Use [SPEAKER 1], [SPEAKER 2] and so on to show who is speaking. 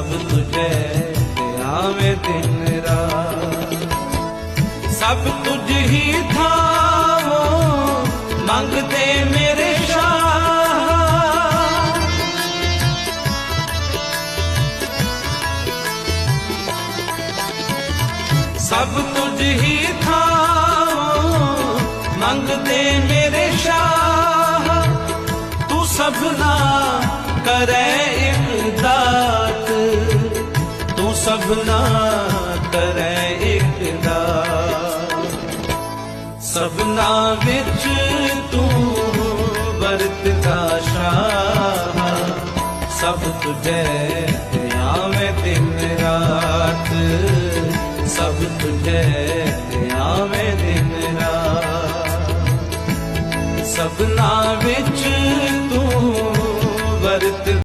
[SPEAKER 1] ਸਭ ਤੁਝੇ ਆਵੇਂ ਦਿਨ ਰਾਤ। ਸਭ ਤੁਝ ਹੀ ਥਾਵੋ ਮੰਗਦੇ ਮੇਰੇ ਸ਼ਾਹ। ਸਭ ਤੁਝ ਹੀ ਥਾਵੋ ਮੰਗਦੇ ਮੇਰੇ ਸ਼ਾਹ। ਤੂੰ ਸਭਨਾ ਕਰੈ ਸਭਨਾ ਕਰੈ ਇੱਕ ਦਾ। ਸਭਨਾ ਵਿੱਚ ਤੂੰ ਵਰਤਦਾ ਸ਼ਾਹ। ਸਭ ਤੁਝੇ ਆਵੇਂ ਦਿਨ ਰਾਤ। ਸਭ ਤੁਝੇ ਆਵੇਂ ਦਿਨ ਰਾਤ। ਸਭਨਾ ਵਿੱਚ